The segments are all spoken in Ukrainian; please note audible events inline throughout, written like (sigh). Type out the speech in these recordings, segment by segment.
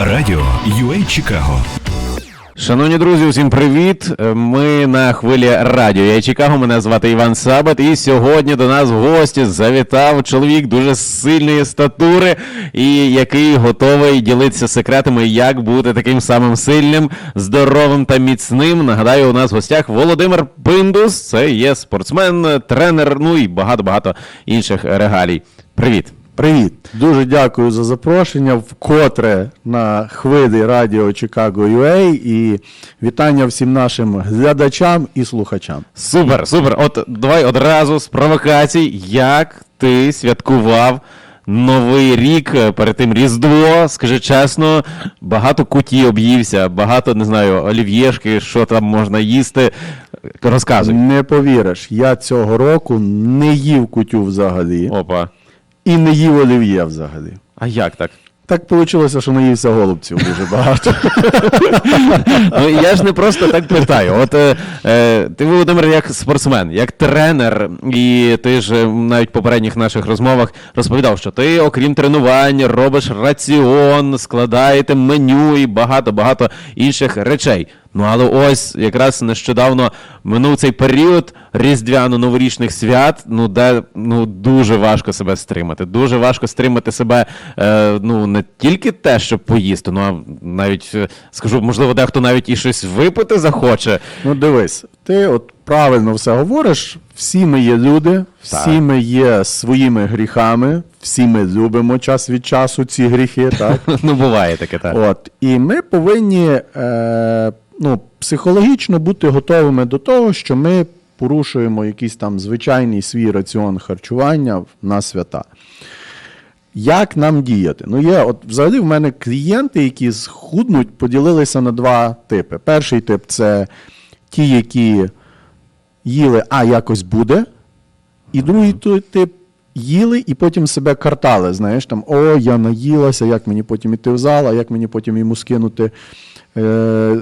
Радіо UA Чикаго. Шановні друзі, усім привіт! Ми на хвилі радіо. Я Чикаго. Мене звати Іван Сабат. І сьогодні до нас в гості завітав чоловік дуже сильної статури, і який готовий ділитися секретами, як бути таким самим сильним, здоровим та міцним. Нагадаю, у нас в гостях Володимир Пиндус. Це є спортсмен, тренер, ну і багато багато інших регалій. Привіт! Привіт! Дуже дякую за запрошення вкотре на хвилі радіо Чикаго UA і вітання всім нашим глядачам і слухачам. Супер, супер. От давай одразу з провокацій, як ти святкував Новий рік перед тим Різдво, скажи чесно, багато куті об'ївся, багато не знаю, олів'єшки, що там можна їсти. Розказуй. Не повіриш, я цього року не їв кутю взагалі Опа. І не їв олів'є взагалі. А як так? Так вийшло, що наївся голубців дуже багато. (laughs) Ну я ж не просто так питаю. От е, е, ти, Володимир, як спортсмен, як тренер, і ти ж е, навіть в попередніх наших розмовах розповідав, що ти, окрім тренувань, робиш раціон, складаєте меню і багато-багато інших речей. Ну але ось якраз нещодавно минув цей період різдвяно-новорічних свят, ну де ну дуже важко себе стримати. Дуже важко стримати себе, е, ну не тільки те, щоб поїсти, ну а навіть е, скажу, можливо, дехто навіть і щось випити захоче. Ну дивись, ти от правильно все говориш. Всі ми є люди, всі Так. ми є своїми гріхами, всі ми любимо час від часу ці гріхи, так? (laughs) Ну буває таке так. От, і ми повинні е, ну, психологічно бути готовими до того, що ми порушуємо якийсь там звичайний свій раціон харчування на свята. Як нам діяти? Ну, є, от взагалі в мене клієнти, які схуднуть, поділилися на два типи. Перший тип це ті, які їли, а якось буде. І другий той тип їли і потім себе картали. Знаєш, там, о, я наїлася, як мені потім іти в зал, а як мені потім йому скинути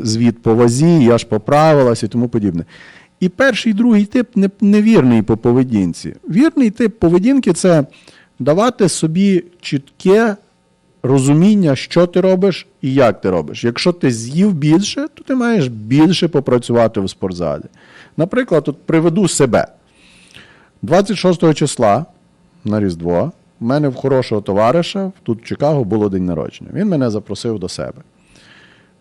звіт по вазі, я ж поправилася і тому подібне. І перший і другий тип невірний по поведінці. Вірний тип поведінки це давати собі чітке розуміння, що ти робиш і як ти робиш. Якщо ти з'їв більше, то ти маєш більше попрацювати в спортзалі. Наприклад, от приведу себе. 26 числа на Різдво в мене в хорошого товариша тут в Чикаго було день народження. Він мене запросив до себе.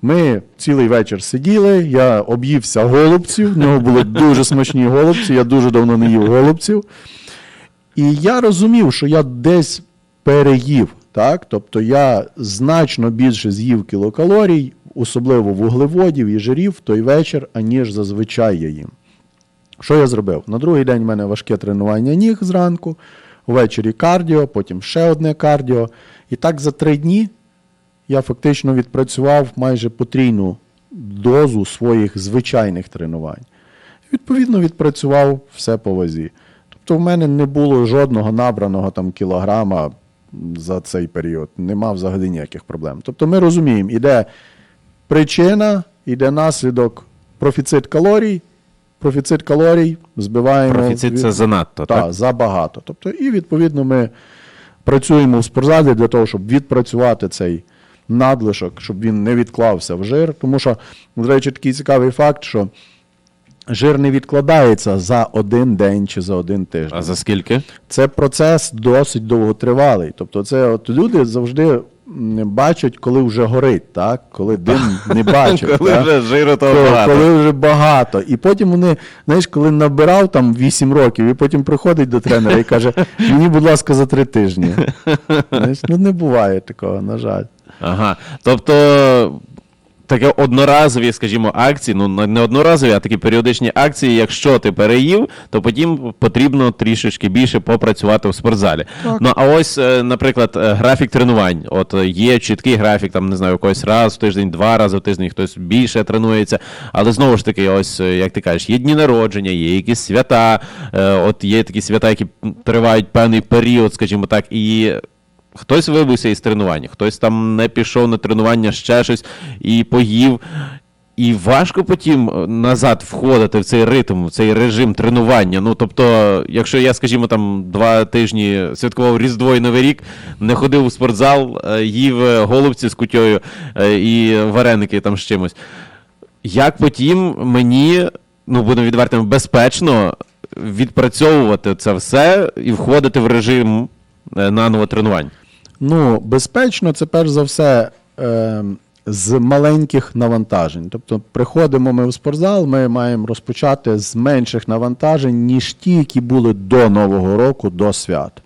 Ми цілий вечір сиділи, я об'ївся голубців, в нього були дуже смачні голубці, я дуже давно не їв голубців. І я розумів, що я десь переїв. Так? Тобто я значно більше з'їв кілокалорій, особливо вуглеводів і жирів в той вечір, аніж зазвичай я їм. Що я зробив? На другий день в мене важке тренування ніг зранку, ввечері кардіо, потім ще одне кардіо. І так за три дні я фактично відпрацював майже потрійну дозу своїх звичайних тренувань. Відповідно, відпрацював все по вазі. Тобто в мене не було жодного набраного там кілограма за цей період. Нема взагалі ніяких проблем. Тобто ми розуміємо, іде причина, іде наслідок профіцит калорій, профіцит калорій збиваємо. Профіцит від- це занадто, Так, так? забагато. Тобто, і відповідно ми працюємо в спортзалі для того, щоб відпрацювати цей надлишок, щоб він не відклався в жир. Тому що, до речі, такий цікавий факт, що жир не відкладається за один день чи за один тиждень. А за скільки? Це процес досить довготривалий. Тобто, це от люди завжди м, бачать, коли вже горить, так? коли дим не (laughs) бачать. Коли так? вже жиру Коли- багато. Коли вже багато. І потім вони, знаєш, коли набирав там 8 років, і потім приходить до тренера і каже: мені, будь ласка, за 3 тижні. (laughs) Знаєш, ну не буває такого, на жаль. Ага. Тобто таке одноразові, скажімо, акції, ну не одноразові, а такі періодичні акції, якщо ти переїв, то потім потрібно трішечки більше попрацювати в спортзалі. Ну а ось, е, наприклад, е, графік тренувань. От е, є чіткий графік, там не знаю, якось раз в тиждень, два рази в тиждень, хтось більше тренується. Але знову ж таки, ось як ти кажеш, є дні народження, є якісь свята, от є такі свята, які тривають певний період, скажімо так, і Хтось вибився із тренування, хтось там не пішов на тренування ще щось і поїв. І важко потім е, назад входити в цей ритм, в цей режим тренування. Ну тобто, якщо я, скажімо, там два тижні святкував Різдво і Новий рік, не ходив у спортзал, е, їв е, голубці з кутьою і вареники там з чимось. Як потім мені, ну будемо відвертими, безпечно відпрацьовувати це все і входити в режим наново тренувань? Ну, безпечно, це перш за все е, з маленьких навантажень. Тобто, приходимо ми в спортзал, ми маємо розпочати з менших навантажень, ніж ті, які були до Нового року, до свят.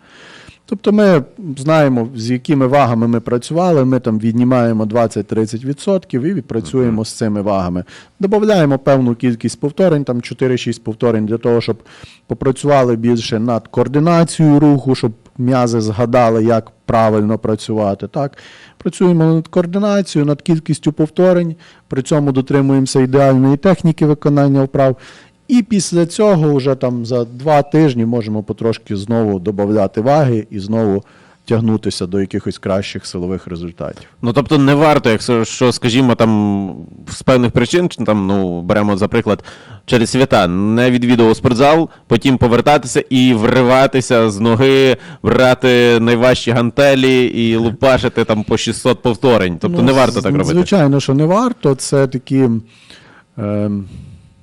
Тобто ми знаємо, з якими вагами ми працювали, ми там віднімаємо 20-30% і відпрацюємо з цими вагами. Додаємо певну кількість повторень, там 4-6 повторень для того, щоб попрацювали більше над координацією руху, щоб м'язи згадали, як правильно працювати. Так? Працюємо над координацією, над кількістю повторень, при цьому дотримуємося ідеальної техніки виконання вправ. І після цього, вже там за два тижні, можемо потрошки знову додати ваги і знову тягнутися до якихось кращих силових результатів. Ну тобто не варто, якщо що, скажімо, там з певних причин, чи там, ну, беремо, за приклад, через свята, не відвідував спортзал, потім повертатися і вриватися з ноги, брати найважчі гантелі і лупашити там по 600 повторень. Тобто не варто так Ну, робити. Звичайно, що не варто. Це такі, е,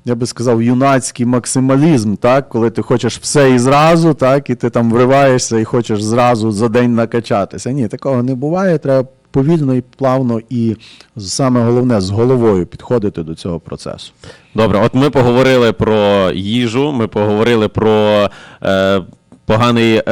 я би сказав, юнацький максималізм, так? коли ти хочеш все і зразу, так, і ти там вриваєшся і хочеш зразу за день накачатися. Ні, такого не буває. Треба повільно і плавно, і саме головне з головою підходити до цього процесу. Добре, от ми поговорили про їжу, ми поговорили про е, поганий е,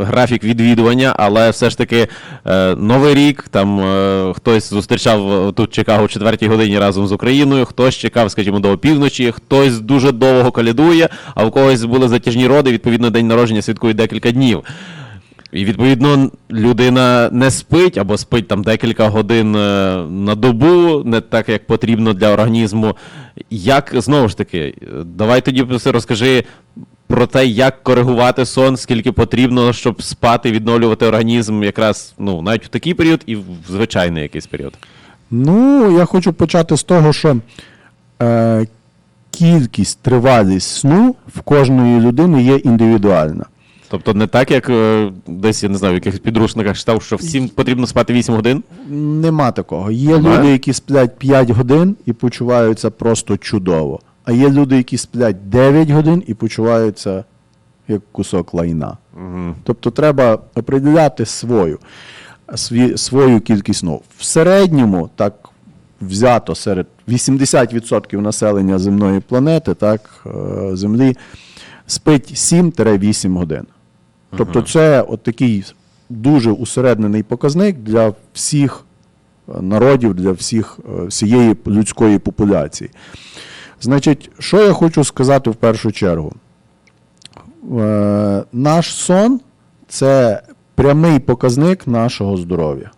графік відвідування, але все ж таки е, Новий рік, там е, хтось зустрічав тут Чикаго о 4 годині разом з Україною, хтось чекав, скажімо, до опівночі, хтось дуже довго калядує, а в когось були затяжні роди, відповідно, день народження святкує декілька днів. І відповідно людина не спить або спить там декілька годин е, на добу, не так як потрібно для організму. Як знову ж таки, е, давай тоді розкажи про те, як коригувати сон, скільки потрібно, щоб спати, відновлювати організм, якраз ну навіть в такий період і в звичайний якийсь період. Ну, я хочу почати з того, що е, кількість, тривалість сну в кожної людини є індивідуальна. Тобто не так, як е, десь я не знаю, в якихось підручниках читав, що всім потрібно спати 8 годин. Нема такого. Є Немає? люди, які сплять 5 годин і почуваються просто чудово. А є люди, які сплять 9 годин і почуваються як кусок лайна. Тобто треба определяти свою, сві, свою кількість сну. В середньому, так взято серед 80% населення земної планети, так, е, Землі, спить 7-8 годин. Тобто це от такий дуже усереднений показник для всіх народів, для всіх, е, всієї людської популяції. Значить, що я хочу сказати в першу чергу? Е, Наш сон це прямий показник нашого здоров'я.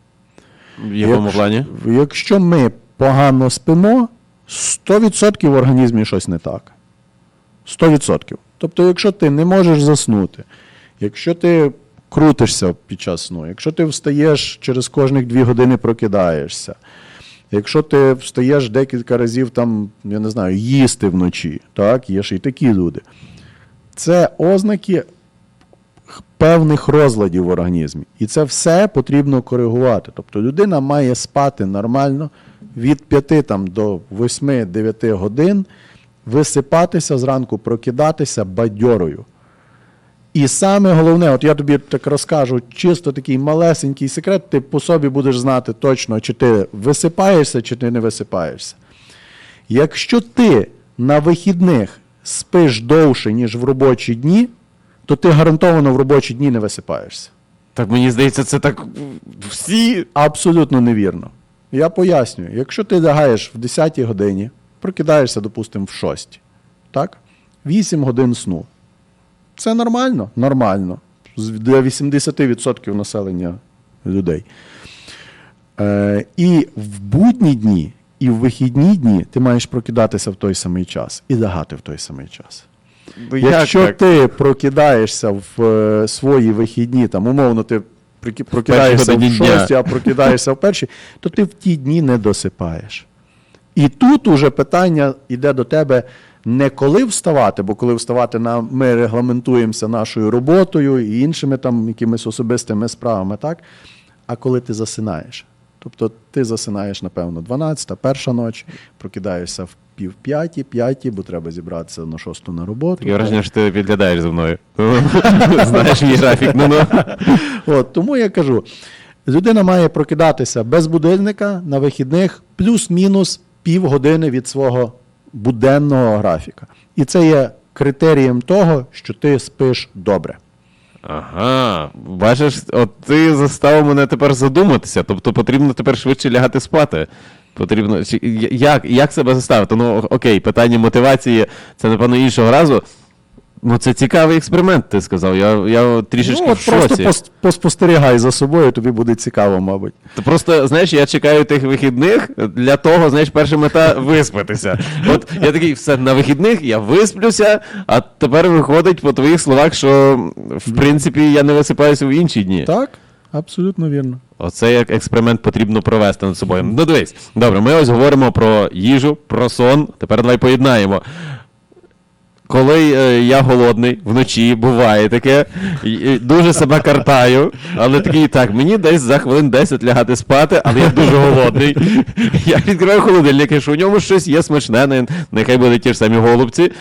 В якому Якщо- плані? Якщо ми погано спимо, 100% в організмі щось не так. 100%. Тобто, якщо ти не можеш заснути, якщо ти крутишся під час сну, якщо ти встаєш через кожних 2 години прокидаєшся, якщо ти встаєш декілька разів там, я не знаю, їсти вночі, так, є ж і такі люди. Це ознаки певних розладів в організмі. І це все потрібно коригувати. Тобто людина має спати нормально від 5 там, до 8-9 годин, висипатися зранку, прокидатися бадьорою. І саме головне, от я тобі так розкажу, чисто такий малесенький секрет, ти по собі будеш знати точно, чи ти висипаєшся, чи ти не висипаєшся. Якщо ти на вихідних спиш довше, ніж в робочі дні, то ти гарантовано в робочі дні не висипаєшся. Так мені здається, це так всі. Абсолютно невірно. Я пояснюю, якщо ти лягаєш в 10 годині, прокидаєшся, допустимо, в 6, так? 8 годин сну. Це нормально? Нормально. Для 80% населення людей. Е, і в будні дні, і в вихідні дні ти маєш прокидатися в той самий час і лягати в той самий час. Ну, Якщо як ти прокидаєшся в е, свої вихідні, там умовно ти прики- прокидаєшся в годині дня. шостій, а прокидаєшся в першій, то ти в ті дні не досипаєш. І тут уже питання йде до тебе не коли вставати, бо коли вставати нам, ми регламентуємося нашою роботою і іншими там якимись особистими справами, так? А коли ти засинаєш. Тобто ти засинаєш, напевно, 12-та, перша ніч, прокидаєшся в пів п'яті, п'яті, бо треба зібратися на шосту на роботу. Таке враження, що ти підглядаєш за мною. (laughs) Знаєш мій графік. Ну ну. От, тому я кажу: людина має прокидатися без будильника на вихідних плюс-мінус півгодини від свого буденного графіка. І це є критерієм того, що ти спиш добре. Ага, бачиш, от ти заставив мене тепер задуматися. Тобто потрібно тепер швидше лягати спати. Потрібно. Як, як себе заставити? Ну, окей, питання мотивації це, напевно, іншого разу. Ну, це цікавий експеримент, ти сказав. Я, я трішечки ну, от в просто шоці. пос- поспостерігай за собою, тобі буде цікаво, мабуть. Ти Просто, знаєш, я чекаю тих вихідних для того, знаєш, перша мета виспатися. От я такий, все, на вихідних я висплюся, а тепер виходить по твоїх словах, що в принципі я не висипаюся в інші дні. Так, абсолютно вірно. Оце як експеримент потрібно провести над собою. Ну дивись, добре, ми ось говоримо про їжу, про сон. Тепер давай поєднаємо. Коли е, я голодний вночі, буває таке, і- і дуже себе картаю, але такий так, мені десь за хвилин 10 лягати спати, але я дуже голодний. (laughs) Я відкриваю холодильник, і що в ньому щось є смачне, не- нехай буде ті ж самі голубці.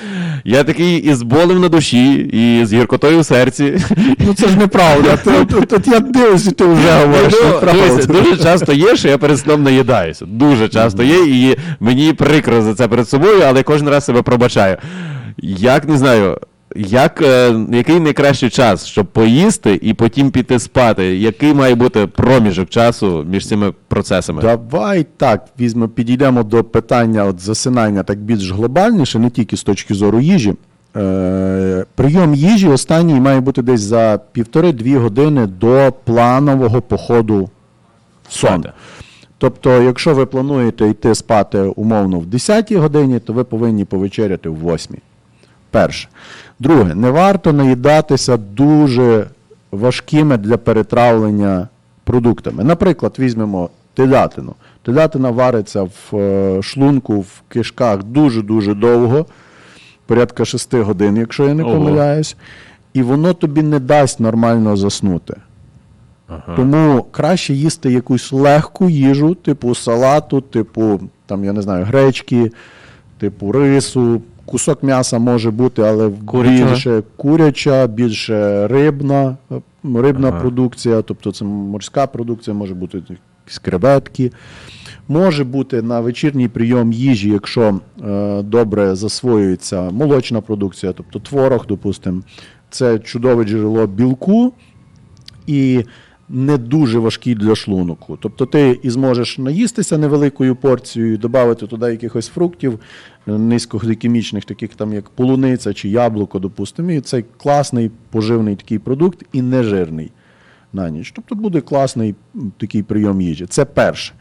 Я такий із болем на душі, і з гіркотою в серці. Ну це ж неправда. (laughs) Тут я дивлюся, ти вже говориш. Ну, неправду. дуже часто є, що я перед сном наїдаюся. Дуже часто є, і мені прикро за це перед собою, але кожен раз себе пробачаю. Як не знаю, як, е, який найкращий час, щоб поїсти і потім піти спати? Який має бути проміжок часу між цими процесами? Давай так візьмемо, підійдемо до питання от засинання так більш глобальніше, не тільки з точки зору їжі. Е, прийом їжі останній має бути десь за півтори-дві години до планового походу сон. Тобто, якщо ви плануєте йти спати умовно в 10-й годині, то ви повинні повечеряти в 8. Перше. Друге, не варто наїдатися дуже важкими для перетравлення продуктами. Наприклад, візьмемо телятину. Телятина вариться в е, шлунку, в кишках дуже-дуже довго, порядка 6 годин, якщо я не Ого. помиляюсь, і воно тобі не дасть нормально заснути. Тому краще їсти якусь легку їжу, типу салату, типу, там, я не знаю, гречки, типу рису. Кусок м'яса може бути, але Курячого? більше куряча, більше рибна, рибна Ага. продукція, тобто це морська продукція, може бути якісь креветки. Може бути на вечірній прийом їжі, якщо е, добре засвоюється молочна продукція, тобто творог, допустимо, це чудове джерело білку і не дуже важкий для шлунку. Тобто ти і зможеш наїстися невеликою порцією, додати туди якихось фруктів е, низькоглікемічних, таких там як полуниця чи яблуко, допустимо. І це класний поживний такий продукт і не жирний на ніч. Тобто буде класний такий прийом їжі. Це перше.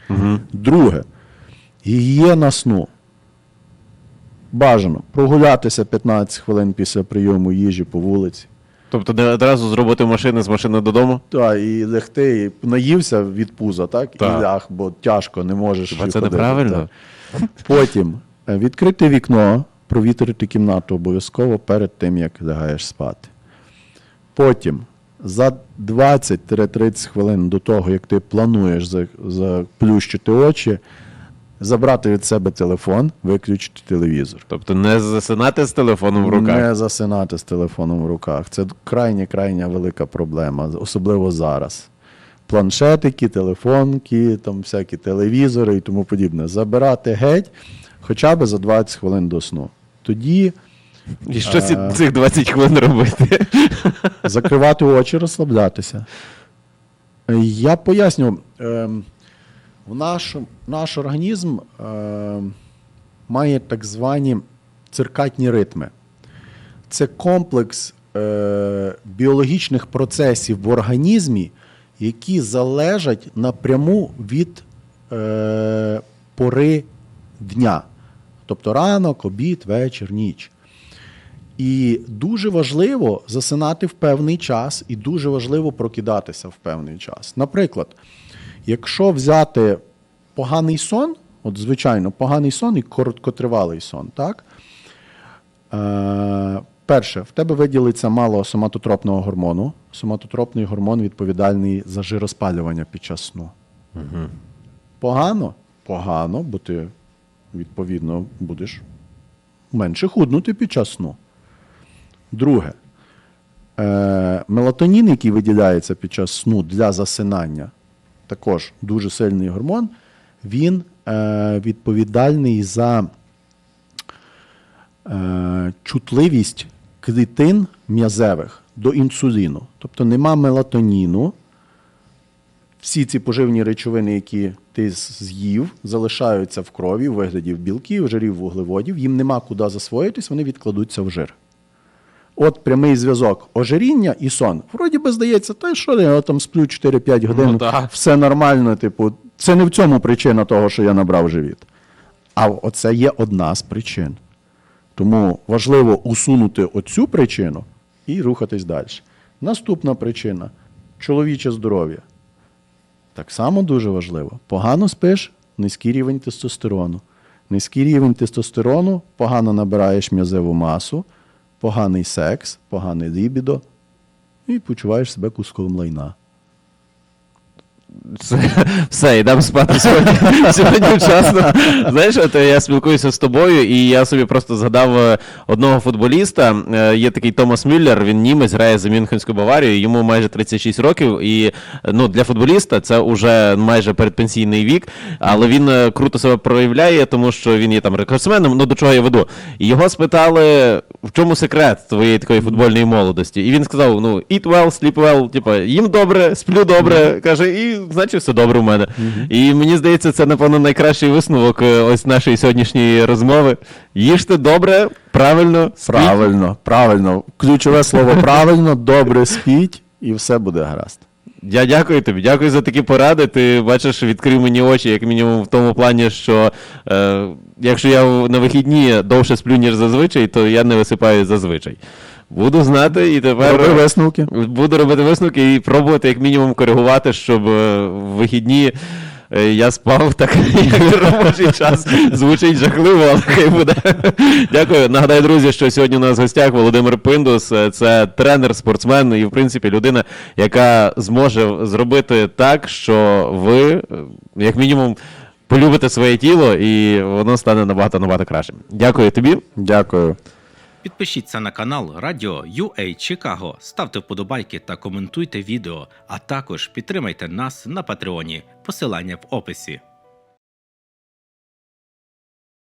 Друге, гігієна сну. Бажано прогулятися 15 хвилин після прийому їжі по вулиці. Тобто не одразу зробити машини з машини додому? Так, і лягти, і наївся від пуза, так? Так. І ляг, бо тяжко, не можеш. Хіба це ходити, неправильно? так. Потім е, відкрити вікно, провітрити кімнату обов'язково перед тим, як лягаєш спати. Потім за 20-30 хвилин до того, як ти плануєш за- заплющити очі, забрати від себе телефон, виключити телевізор. Тобто не засинати з телефоном в руках. Не засинати з телефоном в руках. Це крайня крайня велика проблема, особливо зараз. Планшетики, телефонки, там всякі телевізори і тому подібне. Забирати геть хоча б за 20 хвилин до сну. Тоді І що ці, А. цих 20 хвилин робити? закривати очі, розслаблятися. Е, Я поясню, ем, в наш, наш організм ем, має так звані циркатні ритми. Це комплекс е, біологічних процесів в організмі, які залежать напряму від е, пори дня. Тобто ранок, обід, вечір, ніч. І дуже важливо засинати в певний час, і дуже важливо прокидатися в певний час. Наприклад, якщо взяти поганий сон, от звичайно, поганий сон і короткотривалий сон, так? Е, перше, в тебе виділиться мало соматотропного гормону. Соматотропний гормон відповідальний за жироспалювання під час сну. Погано? Погано, бо ти, відповідно, будеш менше худнути під час сну. Друге, е, мелатонін, який виділяється під час сну для засинання, також дуже сильний гормон, він е, відповідальний за е, чутливість клітин м'язевих до інсуліну. Тобто нема мелатоніну, всі ці поживні речовини, які ти з'їв, залишаються в крові у вигляді білків, жирів, вуглеводів, їм нема куди засвоїтись, вони відкладуться в жир. От прямий зв'язок ожиріння і сон. Вроді би здається, та що я там сплю 4-5 годин, Ну, так. все нормально. Типу, це не в цьому причина того, що я набрав живіт. А оце є одна з причин. Тому важливо усунути оцю причину і рухатись далі. Наступна причина чоловіче здоров'я. Так само дуже важливо. Погано спиш, низький рівень тестостерону. Низький рівень тестостерону, погано набираєш м'язеву масу, поганий секс, погане лібідо, і почуваєш себе куском лайна. Все, йдемо спати сьогодні. (laughs) Сьогодні вчасно. Знаєш, от я спілкуюся з тобою, і я собі просто згадав е, одного футболіста. Е, Є такий Томас Мюллер, він німець, грає за Мюнхенську Баварію, йому майже 36 років. І ну, для футболіста це вже майже передпенсійний вік, але він е, круто себе проявляє, тому що він є там рекордсменом, ну до чого я веду. Його спитали, в чому секрет твоєї такої футбольної молодості. І він сказав: ну, eat well, sleep well, типа, їм добре, сплю добре. Каже, і значить все добре у мене. І мені здається, це, напевно, найкращий висновок е, ось нашої сьогоднішньої розмови. Їжте добре, правильно, спіть. Правильно, правильно. Ключове слово правильно, добре спіть, і все буде гаразд. Я дякую тобі, дякую за такі поради. Ти бачиш, відкрив мені очі, як мінімум, в тому плані, що е, якщо я на вихідні довше сплю, ніж зазвичай, то я не висипаю зазвичай. Буду знати і тепер. Роби висновки. Буду робити висновки і пробувати як мінімум коригувати, щоб е, в вихідні я спав так, (laughs) як робочий час. Звучить жахливо, але хай буде. Дякую. Нагадаю, друзі, що сьогодні у нас в гостях Володимир Пиндус. Е, Це тренер, спортсмен і, в принципі, людина, яка зможе зробити так, що ви, е, як мінімум, полюбите своє тіло, і воно стане набагато набагато кращим. Дякую тобі. Дякую. Підпишіться на канал Радіо UA Чикаго, ставте вподобайки та коментуйте відео, а також підтримайте нас на Патреоні. Посилання в описі.